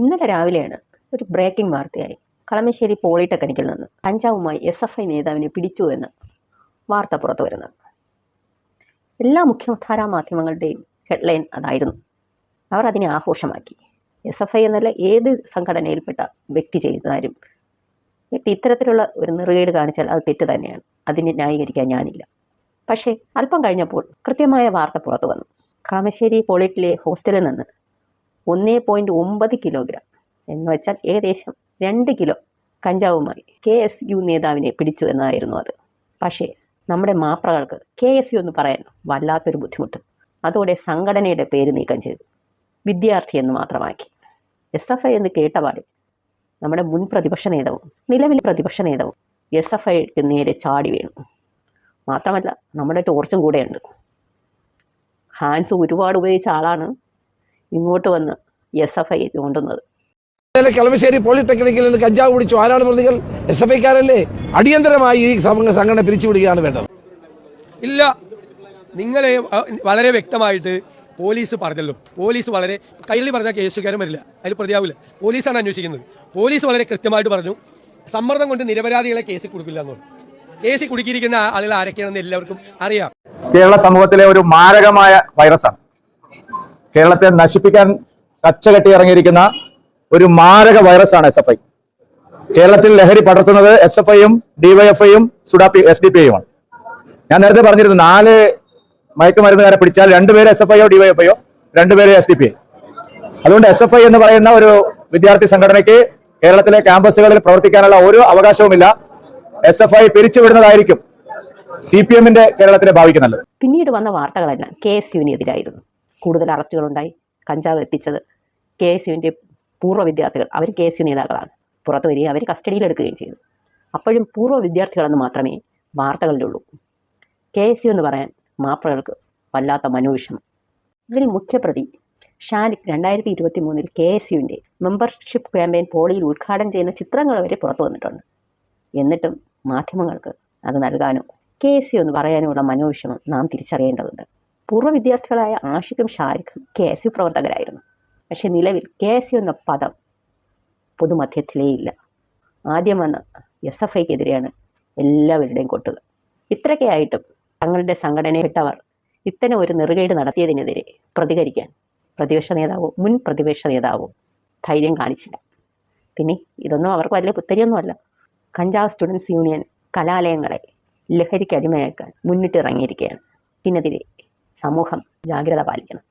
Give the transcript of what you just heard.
ഇന്നലെ രാവിലെയാണ് ഒരു ബ്രേക്കിംഗ് വാർത്തയായി. കളമശ്ശേരി പോളിടെക്നിക്കിൽ നിന്ന് കഞ്ചാവുമായി എസ് എഫ് ഐ നേതാവിനെ പിടിച്ചു എന്ന് വാർത്ത പുറത്തു വരുന്നത്. എല്ലാ മുഖ്യധാരാ മാധ്യമങ്ങളുടെയും ഹെഡ്ലൈൻ അതായിരുന്നു. അവർ അതിനെ ആഘോഷമാക്കി. എസ് എഫ് ഐ എന്നല്ല ഏത് സംഘടനയിൽപ്പെട്ട വ്യക്തി ചെയ്താലും വ്യക്തി ഇത്തരത്തിലുള്ള ഒരു നെറുകേട് കാണിച്ചാൽ അത് തെറ്റ് തന്നെയാണ്. അതിനെ ന്യായീകരിക്കാൻ ഞാനില്ല. പക്ഷേ അല്പം കഴിഞ്ഞപ്പോൾ കൃത്യമായ വാർത്ത പുറത്തു വന്നു. കളമശ്ശേരി പോളിറ്റിലെ ഹോസ്റ്റലിൽ നിന്ന് ഒന്നേ പോയിന്റ് ഒമ്പത് കിലോഗ്രാം എന്ന് വെച്ചാൽ ഏകദേശം രണ്ട് കിലോ കഞ്ചാവുമായി കെ എസ് യു നേതാവിനെ പിടിച്ചു എന്നതായിരുന്നു അത്. പക്ഷേ നമ്മുടെ മാപ്രകൾക്ക് കെ എസ് യു എന്ന് പറയാൻ വല്ലാത്തൊരു ബുദ്ധിമുട്ട്. അതോടെ സംഘടനയുടെ പേര് നീക്കം ചെയ്തു. വിദ്യാർത്ഥി എന്ന് മാത്രമാക്കി. എസ് എഫ് ഐ എന്ന് കേട്ടപാടെ നമ്മുടെ മുൻ പ്രതിപക്ഷ നേതാവും നിലവിൽ പ്രതിപക്ഷ നേതാവും എസ് എഫ് ഐക്ക് നേരെ ചാടി വീണു. മാത്രമല്ല നമ്മുടെ ടോർച്ചും കൂടെയുണ്ട് ഹാൻസ് ഒരുപാട് ഉപയോഗിച്ച ആളാണ് ഇങ്ങോട്ട് വന്ന് എസ് എഫ് ഐ കൊണ്ടുവന്നത്. കളമശ്ശേരി പോളിടെക്നിക്കിൽ നിന്ന് കഞ്ചാവ് പിടിച്ചു ആരാണ് പ്രതികൾ? എസ് എഫ് ഐക്കാരല്ലേ അടിയന്തരമായി ഈ സംഘടന പിരിച്ചുവിടുകയാണ് വേണ്ടത്. ഇല്ല. നിങ്ങളെ വളരെ വ്യക്തമായിട്ട് പോലീസ് പറഞ്ഞല്ലോ. പോലീസ് വളരെ കയ്യിൽ പറഞ്ഞ കേസുകാരൻ വരില്ല. അതിൽ പ്രതിയാവില്ല. പോലീസാണ് അന്വേഷിക്കുന്നത്. പോലീസ് വളരെ കൃത്യമായിട്ട് പറഞ്ഞു. സമ്മർദ്ദം കൊണ്ട് നിരപരാധികളെ കേസിൽ കൊടുക്കില്ല എന്നു കേസിൽ കുടുക്കിയിരിക്കുന്ന ആളുകൾ ആരൊക്കെയാണെന്ന് എല്ലാവർക്കും അറിയാം. കേരള സമൂഹത്തിലെ ഒരു മാരകമായ വൈറസാണ് കേരളത്തെ നശിപ്പിക്കാൻ കച്ചകെട്ടി ഇറങ്ങിയിരിക്കുന്ന ഒരു മാരക വൈറസാണ് എസ് എഫ് ഐ കേരളത്തിൽ ലഹരി പടർത്തുന്നത് എസ് എഫ് ഐയും ഡിവൈഎഫ്ഐയും സുഡാപ്പി എസ് ഡി പി ഐയുമാണ് ഞാൻ നേരത്തെ പറഞ്ഞിരുന്നു നാല് മയക്കുമരുന്നുകാരെ പിടിച്ചാൽ രണ്ടുപേര് എസ് എഫ് ഐയോ ഡിവൈഎഫ്ഐയോ രണ്ടുപേര് എസ് ഡി പി ഐ അതുകൊണ്ട് എസ് എഫ് ഐ എന്ന് പറയുന്ന ഒരു വിദ്യാർത്ഥി സംഘടനയ്ക്ക് കേരളത്തിലെ ക്യാമ്പസുകളിൽ പ്രവർത്തിക്കാനുള്ള ഒരു അവകാശവുമില്ല. എസ് എഫ് ഐ പിരിച്ചുവിടുന്നതായിരിക്കും സി പി എമ്മിന്റെ കേരളത്തിലെ ഭാവിക്ക് നല്ലത്. പിന്നീട് വന്ന വാർത്തകളെല്ലാം കെ എസ് യുവിനെതിരായിരുന്നു കൂടുതൽ അറസ്റ്റുകളുണ്ടായി. കഞ്ചാവ് എത്തിച്ചത് കെ എസ് യുവിന്റെ പൂർവ വിദ്യാർത്ഥികൾ. അവർ കെ എസ് യു നേതാക്കളാണ്. പുറത്തു വരികയും അവർ കസ്റ്റഡിയിലെടുക്കുകയും ചെയ്തു. അപ്പോഴും പൂർവ വിദ്യാർത്ഥികളെന്ന് മാത്രമേ വാർത്തകളിലുള്ളൂ. കെ എസ് യു എന്ന് പറയാൻ മാപ്പിളകൾക്ക് വല്ലാത്ത മനോവിഷമം. ഇതിൽ മുഖ്യപ്രതി ഷാനിക് രണ്ടായിരത്തി ഇരുപത്തി മൂന്നിൽ കെ എസ് യുവിന്റെ മെമ്പർഷിപ്പ് ക്യാമ്പയിൻ പോളിയിൽ ഉദ്ഘാടനം ചെയ്യുന്ന ചിത്രങ്ങൾ വരെ പുറത്തു വന്നിട്ടുണ്ട്. എന്നിട്ടും മാധ്യമങ്ങൾക്ക് അത് നൽകാനോ കെ എസ് യു എന്ന് പറയാനുമുള്ള മനോവിഷമം നാം തിരിച്ചറിയേണ്ടതുണ്ട്. പൂർവ വിദ്യാർത്ഥികളായ ആഷിഖും ഷാരിഖും കെ എസ് യു പ്രവർത്തകരായിരുന്നു. പക്ഷേ നിലവിൽ കെ എസ് യു എന്ന പദം പൊതുമധ്യത്തിലേ ഇല്ല. ആദ്യം വന്ന എസ് എഫ് ഐക്കെതിരെയാണ് എല്ലാവരുടെയും കൊട്ടുക ഇത്രയൊക്കെ ആയിട്ടും തങ്ങളുടെ സംഘടനയിൽപ്പെട്ടവർ ഇത്തരം ഒരു നെറുകേട് നടത്തിയതിനെതിരെ പ്രതികരിക്കാൻ പ്രതിപക്ഷ നേതാവോ മുൻ പ്രതിപക്ഷ നേതാവോ ധൈര്യം കാണിച്ചില്ല. പിന്നെ ഇതൊന്നും അവർക്ക് വലിയ പുത്തരിയൊന്നുമല്ല കഞ്ചാവ് സ്റ്റുഡൻസ് യൂണിയൻ കലാലയങ്ങളെ ലഹരിക്ക് അടിമയാക്കാൻ മുന്നിട്ടിറങ്ങിയിരിക്കുകയാണ്. ഇതിനെതിരെ സമൂഹം ജാഗ്രത പാലിക്കണം.